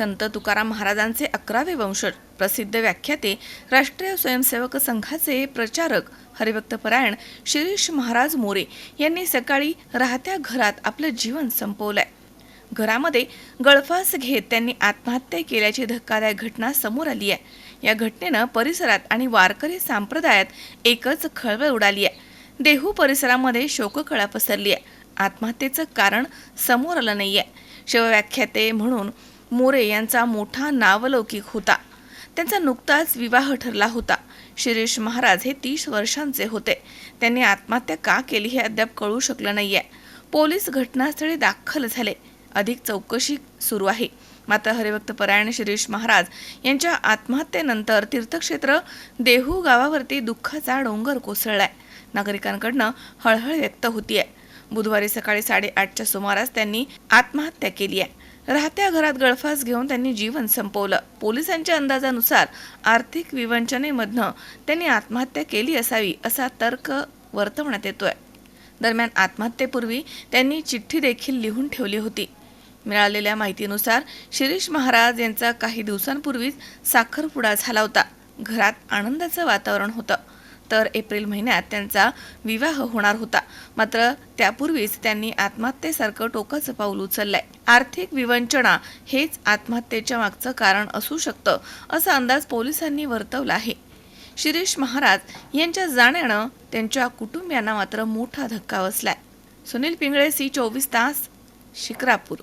संत तुकाराम महाराजांचे अकरावे वंशज. प्रसिद्ध व्याख्याते राष्ट्रीय स्वयंसेवक संघाचे प्रचारक हरिभक्तपरायण शिरीष महाराज मोरे यांनी सकाळी राहत्या घरात आपलं जीवन संपवलंय. घरामध्ये गळफास घेत त्यांनी आत्महत्या केल्याची धक्कादायक घटना समोर आली आहे. या घटनेनं परिसरात आणि वारकरी संप्रदायात एकच खळबळ उडाली आहे. देहू परिसरामध्ये शोककळा पसरली आहे. आत्महत्येचं कारण समोर आलं नाही आहे शिवव्याख्याते म्हणून मोरे यांचा मोठा नावलौकिक होता. त्यांचा नुकताच विवाह ठरला होता. शिरीष महाराज हे तीस वर्षांचे होते. त्यांनी आत्महत्या का केली हे अद्याप कळू शकलं नाहीये. पोलीस घटनास्थळी दाखल झाले. अधिक चौकशी सुरू आहे. मात्र हरिभक्त परायण शिरीष महाराज यांच्या आत्महत्येनंतर तीर्थक्षेत्र देहू गावावरती दुःखाचा डोंगर कोसळलाय. नागरिकांकडनं हळहळ व्यक्त होतीये. बुधवारी सकाळी साडेआठच्या सुमारास त्यांनी आत्महत्या केली आहे राहत्या घरात गळफास घेऊन त्यांनी जीवन संपवलं. पोलिसांच्या अंदाजानुसार आर्थिक विवंचनेमधनं त्यांनी आत्महत्या केली असावी असा तर्क वर्तवण्यात येतोय. दरम्यान आत्महत्येपूर्वी त्यांनी चिठ्ठी देखील लिहून ठेवली होती. मिळालेल्या माहितीनुसार शिरीष महाराज यांचा काही दिवसांपूर्वीच साखरपुडा झाला होता. घरात आनंदाचं वातावरण होतं. तर एप्रिल महिन्यात त्यांचा विवाह होणार होता. मात्र त्यापूर्वीच त्यांनी आत्महत्येसारखं टोकाचं पाऊल उचललंय. आर्थिक विवंचना हेच आत्महत्येच्या मागचं कारण असू शकतं असा अंदाज पोलिसांनी वर्तवला आहे. शिरीष महाराज यांच्या जाण्यानं त्यांच्या कुटुंबियांना मात्र मोठा धक्का बसलाय. सुनील पिंगळे सी चोवीस तास शिक्रापूर.